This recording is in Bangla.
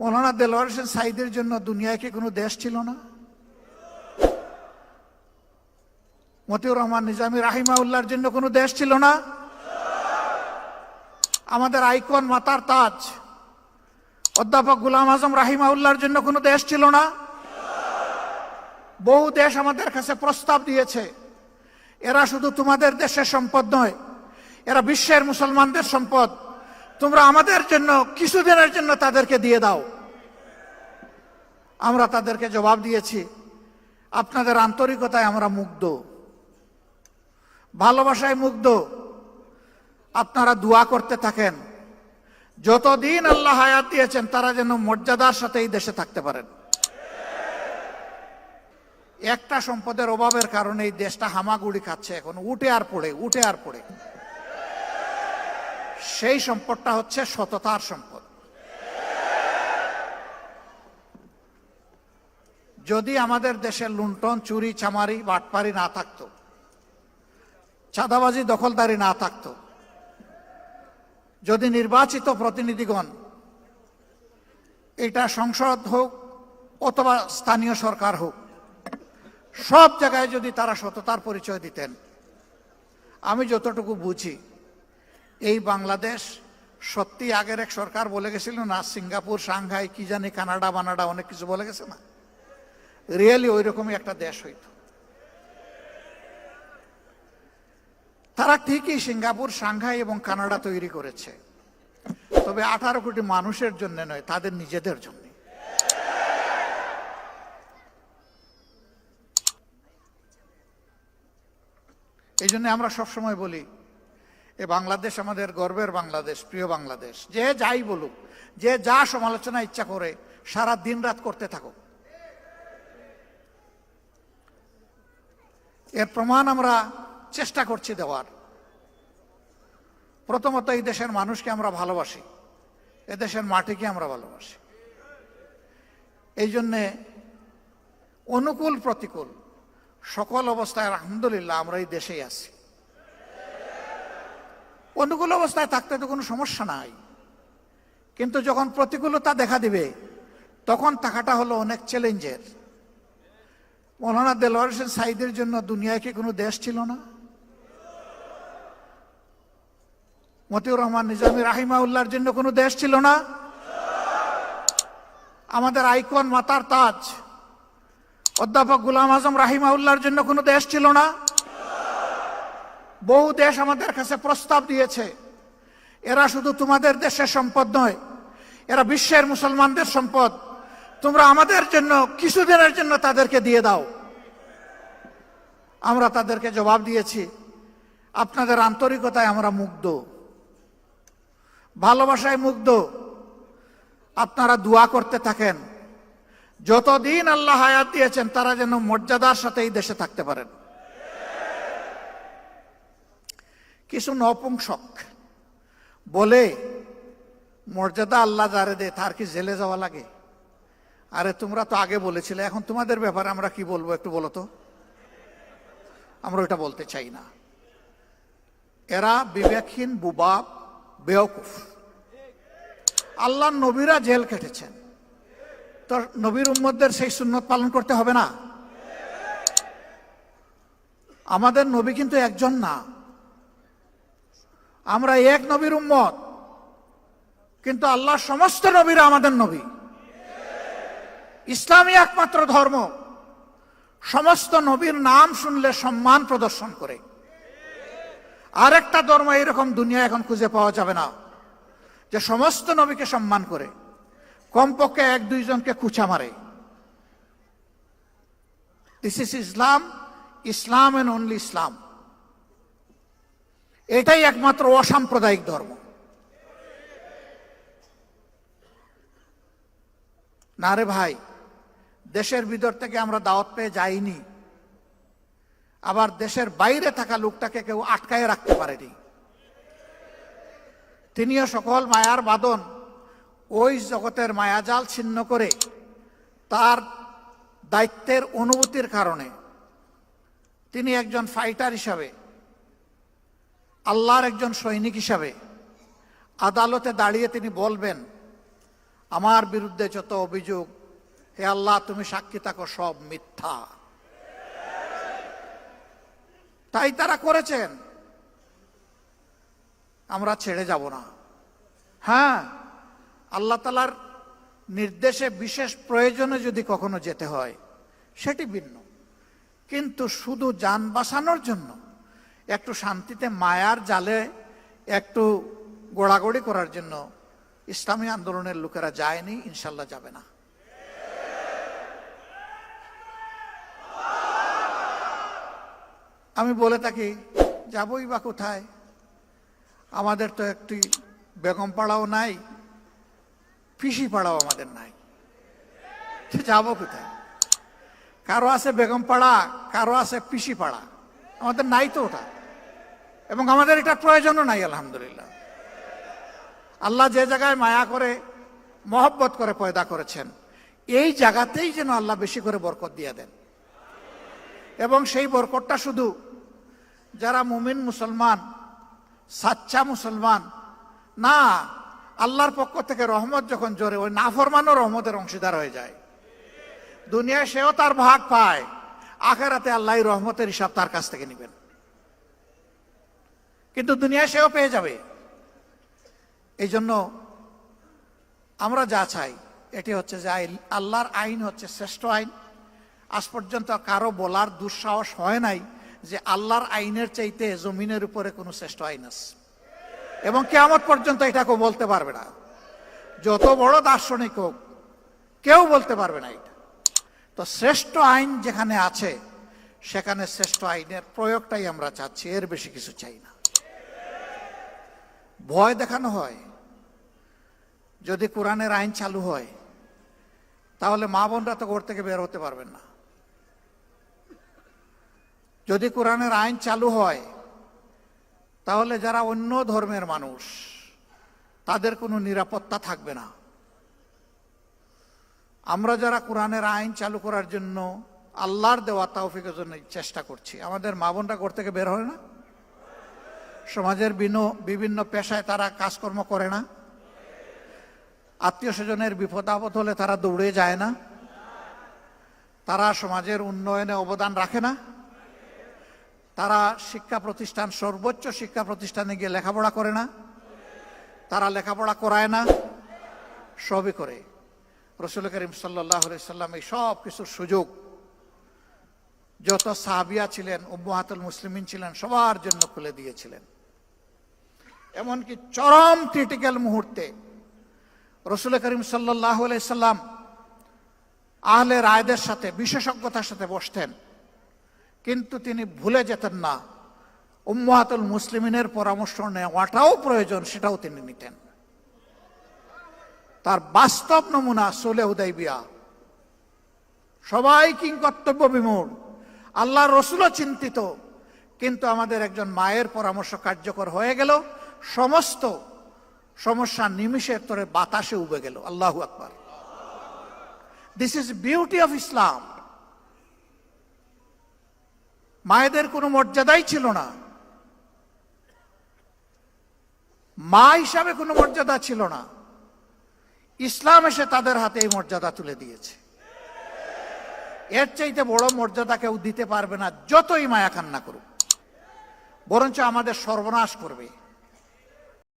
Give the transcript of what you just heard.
মৌলানা দেলোয়ার হোসেন সাইদের জন্য দুনিয়ায় কি কোনো দেশ ছিল না? মতিউর রহমান নিজামী রাহিমাউল্লাহর জন্য কোনো দেশ ছিল না? আমাদের আইকন মাতার তাজ অধ্যাপক গুলাম আজম রাহিমাউল্লাহর জন্য কোনো দেশ ছিল না? বহু দেশ আমাদের কাছে প্রস্তাব দিয়েছে, এরা শুধু তোমাদের দেশের সম্পদ নয়, এরা বিশ্বের মুসলমানদের সম্পদ। তোমরা আমাদের জন্য, কিছুদিনের জন্য তাদেরকে দিয়ে দাও। আমরা তাদেরকে জবাব দিয়েছি, আপনাদের আন্তরিকতায় আমরা মুগ্ধ। ভালোবাসায় মুগ্ধ। আপনারা দোয়া করতে থাকেন। যতদিন আল্লাহ হায়াত দিয়েছেন, তারা যেন মর্যাদার সাথে এই দেশে থাকতে পারেন। একটা সম্পদের অভাবের কারণে এই দেশটা হামাগুড়ি খাচ্ছে এখন, উঠে আর পড়ে, উঠে আর পড়ে। সেই সম্পদটা হচ্ছে সততার সম্পদ। যদি আমাদের দেশে লুণ্ঠন, চুরি, চামারি, বাটপারি না থাকতো, চাঁদাবাজি, দখলদারি না থাকতো, যদি নির্বাচিত প্রতিনিধিগণ এটা সংসদ হোক অথবা স্থানীয় সরকার হোক, সব জায়গায় যদি তারা সততার পরিচয় দিতেন, আমি যতটুকু বুঝি এই বাংলাদেশ সত্যি আগের এক সরকার বলে গেছিল না, সিঙ্গাপুর সাংঘাই কি জানি, কানাডা, বানাডা, অনেক কিছু বলে গেছে না। রিয়েলি ওই রকমই একটা দেশ হইত। তারা ঠিকই সিঙ্গাপুর সাংঘাই এবং কানাডা তৈরি করেছে। তবে আঠারো কোটি মানুষের জন্য নয়, তাদের নিজেদের জন্য। এই জন্য আমরা সবসময় বলি এ বাংলাদেশ আমাদের গর্বের বাংলাদেশ, প্রিয় বাংলাদেশ। যে যাই বলুক, যে যা সমালোচনা ইচ্ছা করে, সারা দিন রাত করতে থাকুক। এর প্রমাণ আমরা চেষ্টা করছি দেওয়ার। প্রথমত এই দেশের মানুষকে আমরা ভালোবাসি, এ দেশের মাটিকে আমরা ভালোবাসি। এই জন্যে অনুকূল প্রতিকূল সকল অবস্থায় আলহামদুলিল্লাহ আমরা এই দেশেই আছি। অনুকূল অবস্থায় থাকতে তো কোনো সমস্যা নাই। কিন্তু যখন প্রতিকূলতা দেখা দিবে, তখন থাকাটা হলো অনেক চ্যালেঞ্জের। মৌলানা দেলোয়ার হোসেন সাইদের জন্য দুনিয়ায় কি কোনো দেশ ছিল না? মতিউর রহমান নিজামী রাহিমাউল্লাহর জন্য কোনো দেশ ছিল না? আমাদের আইকন মাতার তাজ অধ্যাপক গুলাম আজম রাহিমাউল্লাহর জন্য কোনো দেশ ছিল না? বহু দেশ আমাদের কাছে প্রস্তাব দিয়েছে, এরা শুধু তোমাদের দেশের সম্পদ নয়, এরা বিশ্বের মুসলমানদের সম্পদ। তোমরা আমাদের জন্য, কিছুদিনের জন্য তাদেরকে দিয়ে দাও। আমরা তাদেরকে জবাব দিয়েছি, আপনাদের আন্তরিকতায় আমরা মুগ্ধ। ভালোবাসায় মুগ্ধ, আপনারা দোয়া করতে থাকেন। যতদিন আল্লাহ হায়াত দিয়েছেন, তারা যেন মর্যাদার সাথে এই দেশে থাকতে পারেন। কিছু নপুংসক বলে, মর্যাদা আল্লাহ যারে দে তার কি জেলে যাওয়া লাগে? আরে তোমরা তো আগে বলেছিলে, এখন তোমাদের ব্যাপারে আমরা কি বলব একটু বলো তো? আমরা ওটা বলতে চাই না। এরা বিবেকহীন, বুবাব, বেওকুফ। আল্লাহ নবীরা জেল কেটেছেন তো নবীর উম্মদের সেই সুন্নত পালন করতে হবে না? আমাদের নবী কিন্তু একজন না। আমরা এক নবীর উম্মত। কিন্তু আল্লাহ সমস্ত নবীরা আমাদের নবী। ইসলামী একমাত্র ধর্ম। সমস্ত নবীর নাম শুনলে সম্মান প্রদর্শন করে। আরেকটা ধর্ম এরকম দুনিয়া এখন খুঁজে পাওয়া যাবে না। যে সমস্ত নবীকে সম্মান করে। কমপক্ষে এক দুইজনকে কুচা মারে। This is Islam Islam and only Islam এটাই একমাত্র অসাম্প্রদায়িক ধর্ম। না রে ভাই, দেশের ভিতর থেকে আমরা দাওয়াত পেয়ে যাইনি। আবার দেশের বাইরে থাকা লোকটাকে কেউ আটকায় রাখতে পারেনি। তিনিও সকল মায়ার বাদন ওই জগতের মায়াজাল ছিন্ন করে তার দায়িত্বের অনুভূতির কারণে তিনি একজন ফাইটার হিসাবে আল্লাহর একজন সৈনিক হিসাবে আদালতে দাঁড়িয়ে তিনি বলবেন, আমার বিরুদ্ধে যত অভিযোগ, হে আল্লাহ, তুমি সাক্ষী থাকো, সব মিথ্যা। তাই তারা করেছেন। আমরা ছেড়ে যাব না। হ্যাঁ আল্লাহ তালার নির্দেশে বিশেষ প্রয়োজনে যদি কখনো যেতে হয়, সেটি ভিন্ন। কিন্তু শুধু যান বাঁচানোর জন্য একটু শান্তিতে মায়ার জালে একটু গোড়াগড়ি করার জন্য ইসলামী আন্দোলনের লোকেরা যায়নি, ইনশাল্লাহ যাবে না। আমি বলে থাকি, যাবই বা কোথায়। আমাদের তো একটি বেগম পাড়াও নাই, পিসি পাড়াও আমাদের নাই। যাব কোথায়? কারও আছে বেগম পাড়া, কারও আছে পিসি পাড়া। আমাদের নাই তো ওটা। এবং আমাদের এটা প্রয়োজনও নাই, আলহামদুলিল্লাহ। আল্লাহ যে জায়গায় মায়া করে, মহব্বত করে পয়দা করেছেন, এই জায়গাতেই যেন আল্লাহ বেশি করে বরকত দিয়ে দেন। এবং সেই বরকতটা শুধু যারা মুমিন মুসলমান, সাচ্চা মুসলমান, না, আল্লাহর পক্ষ থেকে রহমত যখন জোরে, ওই নাফরমানও রহমতের অংশীদার হয়ে যায়। দুনিয়ায় সেও তার ভাগ পায়, আখেরাতে আল্লাহ রহমতের হিসাব তার কাছ থেকে নেবেন। কিন্তু দুনিয়ায় সেও পেয়ে যাবে। এই জন্য আমরা যা চাই, এটি হচ্ছে যে আল্লাহর আইন হচ্ছে শ্রেষ্ঠ আইন। আজ পর্যন্ত কারও বলার দুঃসাহস হয় নাই যে আল্লাহর আইনের চাইতে জমিনের উপরে কোনো শ্রেষ্ঠ আইন আছে। এবং কেয়ামত পর্যন্ত এটা কেউ বলতে পারবে না। যত বড় দার্শনিক হোক, কেউ বলতে পারবে না এটা। তো শ্রেষ্ঠ আইন যেখানে আছে, সেখানে শ্রেষ্ঠ আইনের প্রয়োগটাই আমরা চাচ্ছি, এর বেশি কিছু চাই না। ভয় দেখানো হয়। যদি কোরআনের আইন চালু হয়, তাহলে মা বোনরা তো ঘর থেকে বের হতে পারবেন না। যদি কোরআনের আইন চালু হয়, তাহলে যারা অন্য ধর্মের মানুষ, তাদের কোনো নিরাপত্তা থাকবে না। আমরা যারা কোরআনের আইন চালু করার জন্য আল্লাহর দেওয়া তৌফিকের জন্য চেষ্টা করছি, আমাদের মা বোনরা ঘর থেকে বের হয় না? সমাজের বিনো- বিভিন্ন পেশায় তারা কাজকর্ম করে না। আত্মীয় স্বজনের বিপদ আপদ হলে তারা দৌড়ে যায় না। তারা সমাজের উন্নয়নে অবদান রাখে না। তারা শিক্ষা প্রতিষ্ঠান, সর্বোচ্চ শিক্ষা প্রতিষ্ঠানে গিয়ে লেখাপড়া করে না। তারা লেখাপড়া করায় না। সবই করে। রসুল করিম সাল্লাম এই সব কিছুর সুযোগ যত সাহাবিয়া ছিলেন, উম্মাহাতুল মুসলিমিন ছিলেন, সবার জন্য খুলে দিয়েছিলেন। এমনকি চরম ক্রিটিক্যাল মুহূর্তে রসুল করিম সাল্লাহ সাল্লাম আহলে রায়দের সাথে, বিশেষজ্ঞতার সাথে বসতেন। কিন্তু তিনি ভুলে যেতেন না, উম্মাহাতুল মুসলিমিনের পরামর্শ নেওয়াটাও প্রয়োজন, সেটাও তিনি নিতেন। তার বাস্তব নমুনা সোলে উদয়বিয়া সবাই কিং কর্তব্য বিমূঢ় আল্লাহ রসুলও চিন্তিত, কিন্তু আমাদের একজন মায়ের পরামর্শ কার্যকর হয়ে গেল সমস্ত সমস্যা নিমিষের তরে বাতাসে উবে গেল। আল্লাহ আকবার। This is beauty of Islam মায়েদের কোনো মর্যাদাই ছিল না। মা হিসাবে কোনো মর্যাদা ছিল না। ইসলাম এসে তাদের হাতে এই মর্যাদা তুলে দিয়েছে। এর চাইতে বড় মর্যাদা কেউ দিতে পারবে না, যতই মায়া কান্না করুক। বরঞ্চ আমাদের সর্বনাশ করবে।